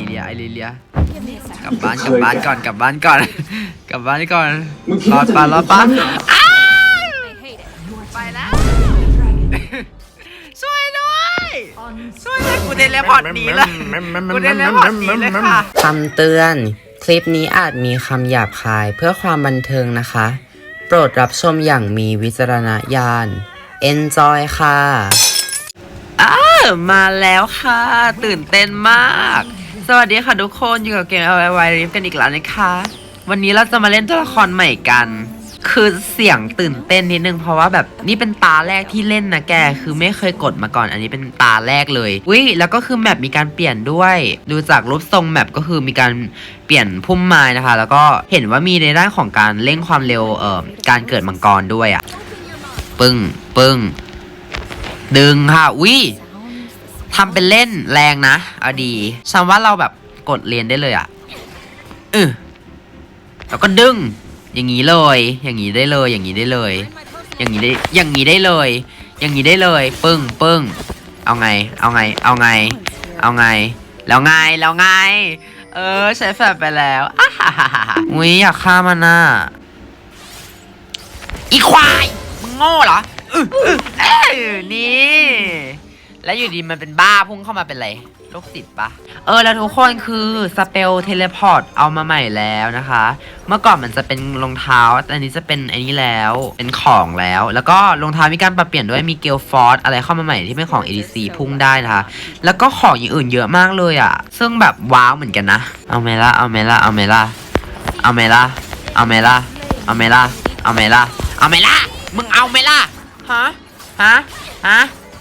ลีเลียไอลีเลียกลับบ้านกลับบ้านก่อนกลับบ้านก่อน กลับบ้านก่อนรอดปะรอดปะอ้าวไปแล้วช่วยด้วยช่วยด้วยกูเดนแล้วพอร์ตหนีเลยกูเดนแล้วพอร์ตหนีเลยค่ะคำเตือน คลิปนี้อาจมีคำหยาบคายเพื่อความบันเทิงนะคะ โปรดรับชมอย่างมีวิจารณญาณ Enjoy ค่ะอ้ามาแล้วค่ะ ตื่นเต้นมาก สวัสดีค่ะทุกคนอยู่กับเกม l y Rift กันอีกแล้วนะคะ วันนี้เราจะมาเล่นตัวละครใหม่กัน คือเสียงตื่นเต้นนิดนึงเพราะว่าแบบนี่เป็นตาแรกที่เล่นนะแก คือไม่เคยกดมาก่อน อันนี้เป็นตาแรกเลยอุ้ยแล้วก็คือแมปมีการเปลี่ยนด้วย ดูจากรูปทรงแมปก็คือมีการเปลี่ยนพุ่มไม้นะคะ แล้วก็เห็นว่ามีในด้านของการเร่งความเร็วเอ่อการเกิดมังกรด้วยอะ่ะปึ้งปึ้งดึงค่ะวิ ทำเป็นเล่นแรงนะเอาดีฉันว่าเราแบบกดเรียนได้เลยอะ่ะเออแล้วก็ดึง อย่างนี้เลย อย่างนี้ได้เลย อย่างนี้ได้เลย อย่างนี้ได้ อย่างนี้ได้เลย อย่างนี้ได้เลย ปึ้งปึ้งเอาไง เอาไง เอาไง เอาไง แล้วไง แล้วไง เออใช้แฟลชไปแล้วอ้าฮ่าฮ่าฮ่าอุ้ยอยากฆ่ามันน่ะอีควาย มึงโง่เหรออื้ออื้อเอ้ยนี่ แล้วอยู่ดีมันเป็นบ้าพุ่งเข้ามาเป็นไรโรคจิตปะเออแล้วทุกคนคือสเปลเทเลพอร์ตเอามาใหม่แล้วนะคะ เมื่อก่อนมันจะเป็นรองเท้าแต่อันนี้จะเป็นอันนี้แล้วเป็นของแล้ว แล้วก็รองเท้ามีการปรับเปลี่ยนด้วยมีเกลฟอร์ดอะไรเข้ามาใหม่ที่เป็นของ ADC พุ่งได้นะคะ แล้วก็ของอย่างอื่นเยอะมากเลยอะ ซึ่งแบบว้าวเหมือนกันนะ เอาไหมล่ะเอาไหมล่ะเอาไหมล่ะเอาไหมล่ะเอาไหมล่ะเอาไหมล่ะเอาไหมล่ะเอาไหมล่ะมึงเอาไหมล่ะฮะฮะฮะ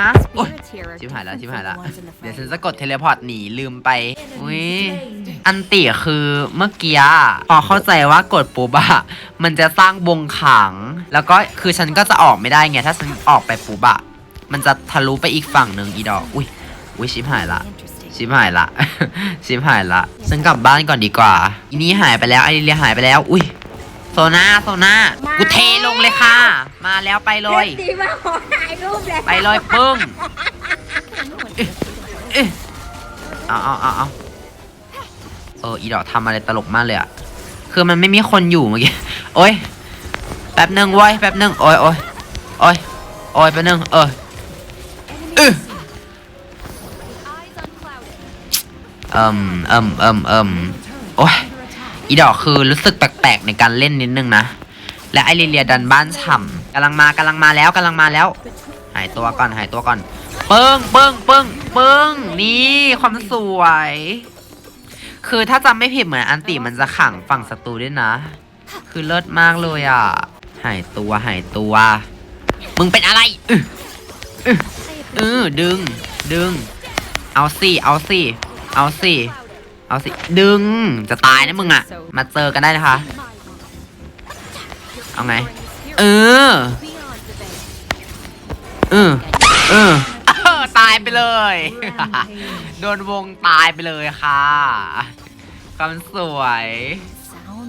ฮะโอ๊ยชิบหายแล้วชิบหายแล้วเดี๋ยวฉันจะกดเทเลพอร์ตหนีลืมไปอุ้ยอันติคือเมื่อกี้พอเข้าใจว่ากดปุ๊บอะมันจะสร้างวงขัง แล้วก็คือฉันก็จะออกไม่ได้ไง ถ้าฉันออกไปปุ๊บอะมันจะทะลุไปอีกฝั่งหนึ่งอีดอก อุ้ยอุ้ยชิบหายละชิบหายละ ชิบหายละ ฉันกลับบ้านก่อนดีกว่าอีนี้หายไปแล้วไอเรียหายไปแล้ว อุ้ย น่าโซน่ากูเทลงเลยค่ะ มาแล้วไปเลยตีมาขอถ่ายรูปเลยไปเลยปึ้งเอ๊ะเอาเอาเอาเอาเอออีดอกทำอะไรตลกมากเลยอะคือมันไม่มีคนอยู่เมื่อกี้โอ้ยแป๊บหนึ่งไว้ยแป๊บหนึ่งโอ้ยโอ้ยโอ้ยโอ้ยแป๊บหนึ่งเออเออเอิ่มเอิ่มเอิ่มเอิ่มโอ้ย อีดอกคือรู้สึกแปลกๆในการเล่นนิดนึงนะ และไอริเลียดันบ้านฉ่ำกำลังมากำลังมาแล้วกำลังมาแล้ว หายตัวก่อนหายตัวก่อน เปิ้งเปิ้งเปิ้งเปิ้งนี่ความสวย คือถ้าจำไม่ผิดเหมือนอันติมันจะขังฝั่งศัตรูด้วยนะ คือเลิศมากเลยอะ หายตัวหายตัว มึงเป็นอะไรอืออื้อเออดึงดึง เอาสิเอาสิเอาสิ เอาสิ ดึง จะตายนะมึงอะมาเจอกันได้นะคะ เอาไง เออ เออ เออ ตายไปเลย โดนวงตายไปเลยค่ะความสวย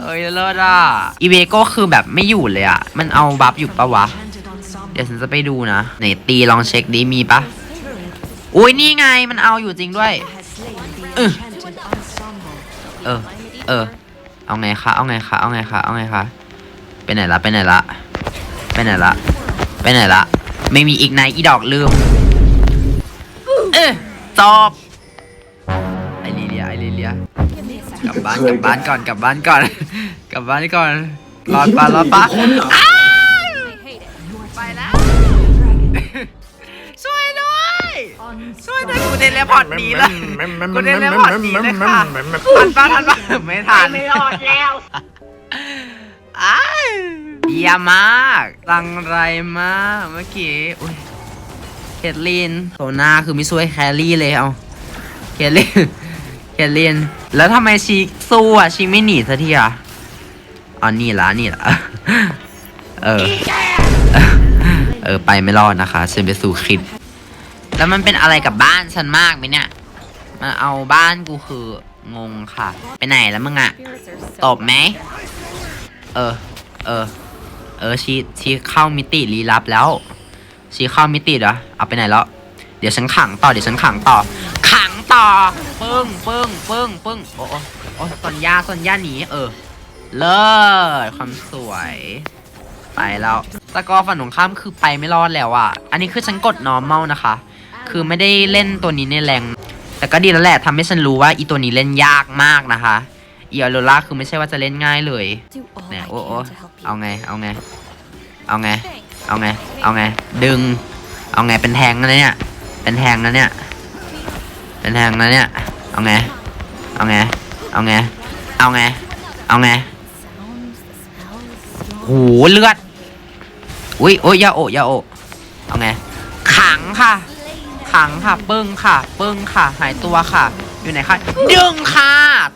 เอ้ยเลิศอะ อีเวก้คือแบบไม่อยู่เลยอะ มันเอาบัฟอยู่ปะวะ เดี๋ยวฉันจะไปดูนะ ไหนตีลองเช็คดีมีปะอุ้ยนี่ไงมันเอาอยู่จริงด้วยเออ เออ เออ เอาไงคะ เอาไงคะ เอาไงคะ เอาไงคะ ไปไหนละ ไปไหนละ ไปไหนละ ไปไหนละ ไม่มีอีกไหนอีดอกลืม เออจบไอลีเลีย ไอลีเลีย กลับบ้าน กลับบ้านก่อน กลับบ้านก่อน กลับบ้านก่อน รอดปะรอดปะ ช่วยด้วยกูเดนเลพอร์ตหนีเลยกูเดนเลพอร์ตหนีเลยค่ะทันปะทันปะไม่ทันไม่รอดแล้วอ้ายเยี่ยมมากรังไรมากเมื่อกี้อุ้ยเคทลินโซน่าคือไม่ช่วยแครี่เลยเอาเคทลินเคทลินแล้วทำไมชีสู้อะชีไม่หนีสักทีอะอ๋อนี่ละนี่ละเออ เออ ไปไม่รอดนะคะ ฉันไปสู่คลิป แล้วมันเป็นอะไรกับบ้านฉันมากไหมเนี่ยมาเอาบ้านกูคืองงค่ะ ไปไหนแล้วมึงอะตบไหม เออ เออ เออชีชีเข้ามิติลี้ลับแล้ว ชีเข้ามิติเหรอ เอาไปไหนแล้ว เดี๋ยวฉันขังต่อ เดี๋ยวฉันขังต่อ ขังต่อ ปึ้งปึ้งปึ้งปึ้งโอ้โอ้โอ้ส่วนยาส่วนยาหนี เออ เลิศความสวย ไปแล้วสกอร์ฝั่งตรงข้ามคือไปไม่รอดแล้วอะ อันนี้คือฉันกด normal นะคะ คือไม่ได้เล่นตัวนี้ในแรง แต่ก็ดีแล้วแหละทำให้ฉันรู้ว่าอีตัวนี้เล่นยากมากนะคะอีออโรล่าคือไม่ใช่ว่าจะเล่นง่ายเลยเนี่ยโอ้โอเอาไง เอาไง เอาไง เอาไง เอาไง ดึง เอาไง เป็นแทงนะเนี่ย เป็นแทงนะเนี่ย เป็นแทงนะเนี่ย เอาไง เอาไง เอาไง เอาไง เอาไง โห เลือด อุ้ยโอ้ยยาโอะอยาโอเอาไง ขังค่ะ ขังค่ะเปึ้งค่ะเปึ้งค่ะ หายตัวค่ะ อยู่ไหนคะดึงค่ะ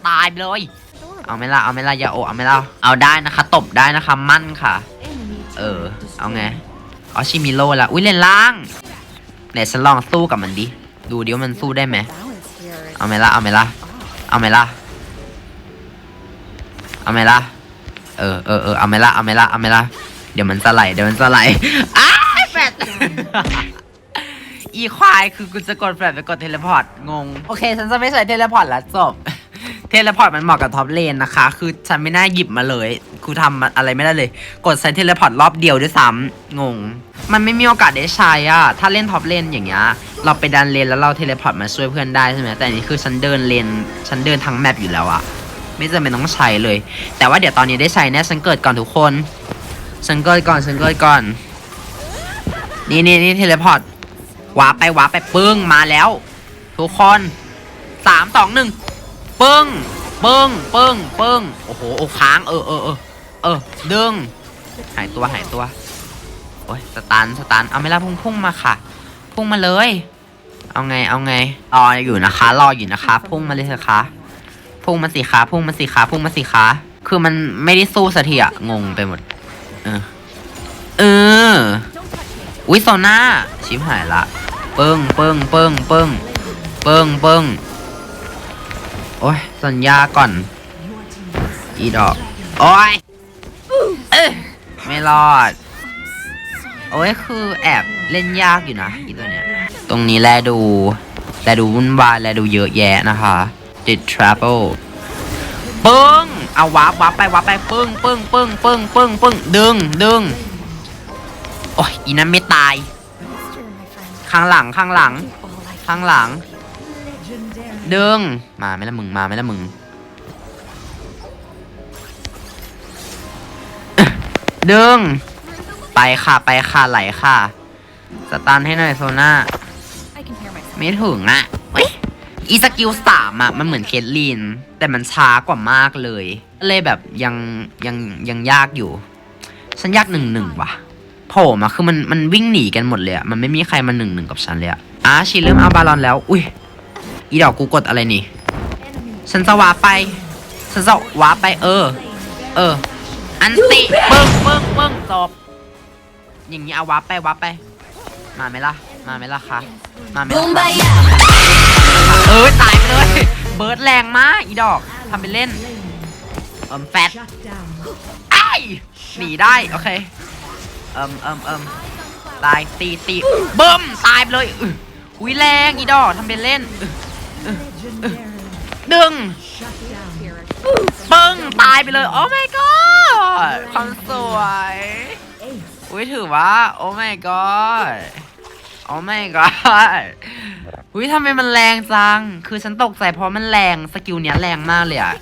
ตายเลย เอาไม่ละเอาไม่ละอยาโอเอาไม่ละเอาได้นะคะ ตบได้นะคะ มั่นค่ะ เออ เอาไงออชิมิโร่ละ อุ้ยเล่นล่างไหนฉันลองสู้กับมันดิ ดูดิว่ามันสู้ได้ไหม เอาไหมล่ะ เอาไหมล่ะ เอาไหมล่ะ เอาไหมล่ะ เออเออเออเอาไหมล่ะ เอาไหมล่ะ เอาไหมล่ะ ดี๋ยวมันสไลด์เดี๋ยวมันสไลด์อ้ายแฟดอีควายคือกูจะกดแฟลชไปกดเทเลพอร์ตงง โอเค ฉันจะไม่ใช้เทเลพอร์ตแล้วจบ เทเลพอร์ตมันเหมาะกับท็อปเลนนะคะ คือฉันไม่น่าหยิบมาเลยกูทำอะไรไม่ได้เลย กดใช้เทเลพอร์ตรอบเดียวด้วยซ้ำงง มันไม่มีโอกาสได้ใช้อะถ้าเล่นท็อปเลนอย่างเงี้ยเราไปดันเลนแล้วเราเทเลพอร์ตมาช่วยเพื่อนได้ใช่ไหมแต่อันนี้คือฉันเดินเลนฉันเดินทั้งแมปอยู่แล้วอะไม่จำเป็นต้องใช้เลย แต่ว่าเดี๋ยวตอนนี้ได้ใช้แน่ฉันเกิดก่อนทุกคน ฉันเกิดก่อนฉันเกิดก่อน นี่นี่นี่เทเลพอร์ตวาร์ปไปวาไปปึ้งมาแล้ว ทุกคนสามสองหนึ่งปึ้งปึ้งปึ้งปึ้งโอ้โหโอ้ค้างเออเออเออเออดึงหายตัวหายตัวโอ้ยสตันสตันเอาไม่ละพุ่งพุ่งมาค่ะ พุ่งมาเลย เอาไงเอาไงรออยู่นะคะ รออยู่นะคะ พุ่งมาเลยเถอะคะพุ่งมาสิคะพุ่งมาสิคะพุ่งมาสิคะคือมันไม่ได้สู้สักทีอะงงไปหมด เออ เออ อุ้ยโซน่าชิมหายละ เปิ้งเปิ้งเปิ้งเปิ้งเปิ้งเปิ้งโอ้ย สัญญาก่อน อีดอก โอ้ยเอ้ไม่รอด โอ้ย คือแอบเล่นยากอยู่นะอีตัวเนี้ย ตรงนี้แลดู แลดูวุ่นวาย แลดูเยอะแยะนะคะ ติดทราเ e ลปึ้ง เอาวับวับไปวับไปปึ้งปึ้งปึ้งปึ้งปึ้งปึ้งดึงดึงโอ้ยอีนั้นไม่ตาย ข้างหลังข้างหลัง ข้างหลัง ดึงมาไหม่ละมึงมาไหม่ละมึงดึงไปค่ะไปค่ะไหลค่ะ สตันให้หน่อยโซน่าไม่ถึงอะ อีสกิลสามอะ มันเหมือนเคทลีนแต่มันช้ากว่ามากเลย เลยแบบยังยังยังยากอยู่ ฉันยากหนึ่งหนึ่งว่ะโผล่มาคือมันมันวิ่งหนีกันหมดเลยอะ มันไม่มีใครมาหนึ่งหนึ่งกับฉันเลยอะอะชีเริ่มเอาบาลอนแล้ว อุ้ย อีดอกกูกดอะไรนี่ ฉันจะวาไป ฉันจะวาไป เออ เออ อันติปึ้งปึ้งปึ้งจบอย่างนี้เอาวาไปวาไป มาไหมล่ะ มาไหมล่ะคะมาไหมล่ะคะเออตายไปเลย เบิร์ดแรงมากอีดอกทำเป็นเล่นเอิมแฟตไอ้ายหนีได้โอเคเอิมเอิมเอิมตายตีตีเบิ่มตายไปเลยอื้ออุ้ยแรงอีดอกทำเป็นเล่นอื้ออื้ออื้อดึงปึ้งตายไปเลยโอ้ my god ความสวยอุ้ยถือว่า โอ้ my god โอ้ my god อุ้ยทำไมมันแรงจัง คือฉันตกใจเพราะมันแรงสกิลเนี้ยแรงมากเลยอะ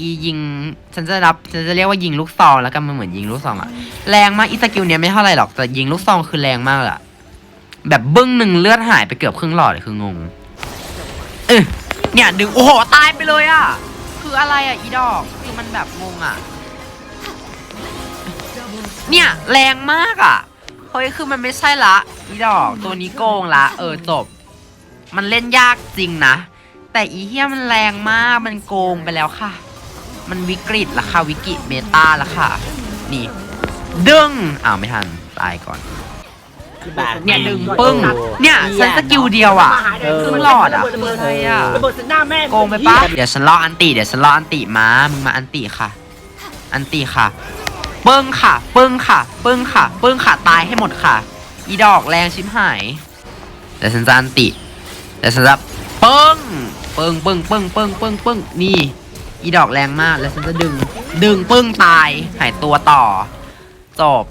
อียิง ฉันจะรับ ฉันจะเรียกว่ายิงลูกซองแล้วกันมันเหมือนยิงลูกซองอะแรงมากอีสกิลเนี้ยไม่เท่าไรหรอก แต่ยิงลูกซองคือแรงมากเลยอะแบบบึ้งหนึ่งเลือดหายไปเกือบครึ่งหลอดเลยคืองงเออเนี่ยดึงโอ้โหตายไปเลยอะคืออะไรอะอีดอกคือมันแบบงงอะเนี่ยแรงมากอะ เฮ้ยคือมันไม่ใช่ละอีดอกตัวนี้โกงละเออจบ มันเล่นยากจริงนะ แต่อีเฮียมันแรงมากมันโกงไปแล้วค่ะ มันวิกฤตละค่ะวิกฤตเมตาละค่ะ นี่ดึงอ้าวไม่ทันตายก่อนเนี่ยดึงปึ้งเนี่ยฉันสกิลเดียวอะครึ่งหลอดอะคืออะไรอะระเบิดหน้าแม่โกงไปปะเดี๋ยวฉันรออันติเดี๋ยวฉันรออันติมามึงมาอันติค่ะ อันติค่ะ ปึ้งค่ะ เปึ้งค่ะ เปึ้งค่ะ เปึ้งค่ะตายให้หมดค่ะ อีดอกแรงชิมหายเดี๋ยวฉันจะอันติเดี๋ยวฉันจะปึ้ง เปึ้งเปึ้งเปึ้งเปึ้งเปึ้งเปึ้งนี่ อีดอกแรงมากแล้วฉันจะดึง ดึงเปึ้งตาย หายตัวต่อ จบ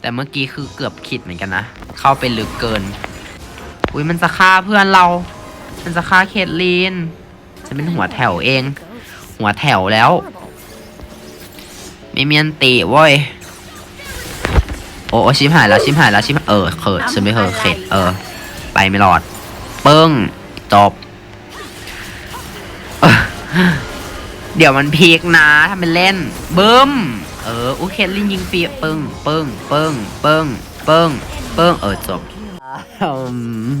แต่เมื่อกี้คือเกือบขิดเหมือนกันนะ เข้าไปลึกเกิน อุ้ยมันจะฆ่าเพื่อนเรา มันจะฆ่าเคทลีน จะเป็นหัวแถวเอง หัวแถวแล้ว ไม่มีอันตีเว้ยโอ้ชิมหายแล้วชิมหายแล้วชิมเออเขิดใช่ไหมเออเข็ดเออ ไปไม่รอด เปึ้งจบเออเดี๋ยวมันพีกนะทำเป็นเล่นบึ้ม เอออุเคลินยิงฟรีปึ้งปึ้งปึ้งปึ้งปึ้งปึ้งเออจบอืม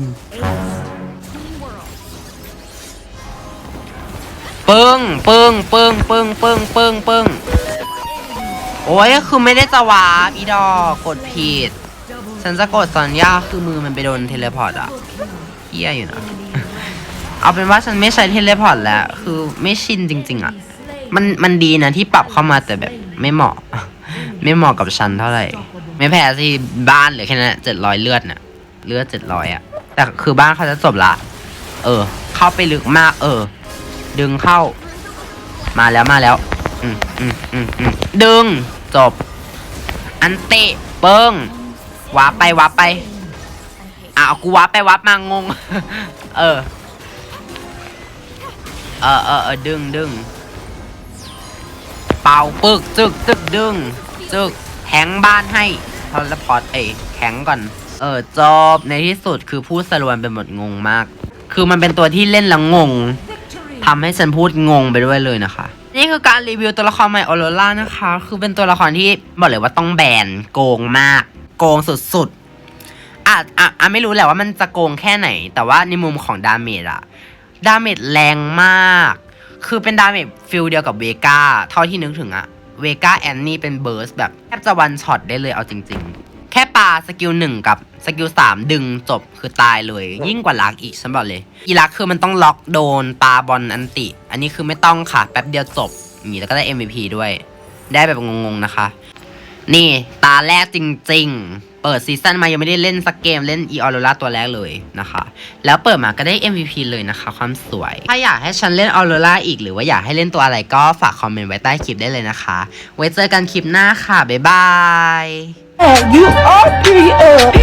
ปึ้งปึ้งปึ้งปึ้งปึ้งปึ้งปึ้ง โอ้ยคือไม่ได้จะวาร์ปอีดอกกดผิด ฉันจะกดสัญญาคือมือมันไปโดนเทเลพอร์ตอะเฮี้ยอยู่นะ เอาเป็นว่าฉันไม่ใช้เทเลพอร์ตแล้ว คือไม่ชินจริง ๆอะมันมันดีนะที่ปรับเข้ามาแต่แบบไม่เหมาะ ไม่เหมาะกับฉันเท่าไหร่ ไม่แพ้ที่บ้านเหลือแค่นั้นเจ็ดร้อยเลือดน่ะเลือดเจ็ดร้อยอะแต่คือบ้านเขาจะจบละ เออ เข้าไปลึกมาก เออ ดึงเข้า มาแล้วมาแล้ว อืมอืมอืมอืมดึง จบ อันเตะเปิ้งวาร์ปไปวาร์ปไปอะเอากูวาร์ปไปวาร์ปมางง เออ เออเออเออดึงดึงเป่าปึกจึกจึกดึงจึกแทงบ้านให้พอลพอดเอยแข็งก่อน เออจบในที่สุดคือพูดสรวนเป็นหมดงงมาก คือมันเป็นตัวที่เล่นแล้วงงทำให้ฉันพูดงงไปด้วยเลยนะคะ นี่คือการรีวิวตัวละครใหม่ออโรล่านะคะ คือเป็นตัวละครที่บอกเลยว่าต้องแบนโกงมาก โกงสุดๆอะอะอะไม่รู้แหละว่ามันจะโกงแค่ไหน แต่ว่าในมุมของดาเมจอะดาเมจแรงมาก คือเป็นดาเมจฟิลเดียวกับเวกาเท่าที่นึกถึงอะเวกาแอนนี่เป็นเบิร์สแบบแทบจะวันช็อตได้เลยเอาจริง ๆาสกิลหนึ่งกับสกิลสามดึงจบคือตายเลย ยิ่งกว่าลักอีกฉันบอกเลย อีลักคือมันต้องล็อกโดนปาบอลอันติ อันนี้คือไม่ต้องค่ะ แป๊บเดียวจบมีแล้วก็ได้ MVP ด้วย ได้แบบงงๆนะคะ นี่ตาแรกจริง ๆ เปิดซีซั่นมายังไม่ได้เล่นสักเกมเล่นอีออโร a ตัวแรกเลยนะคะ แล้วเปิดมาก็ได้ MVP เลยนะคะ ความสวย ถ้าอยากให้ฉันเล่นออโร a อีกหรือว่าอยากให้เล่นตัวอะไรก็ฝากคอมเมนต์ไว้ใต้คลิปได้เลยนะคะ ไว้เจอกันคลิปหน้าค่ะบ๊ายบาย Oh, you are pretty, uh,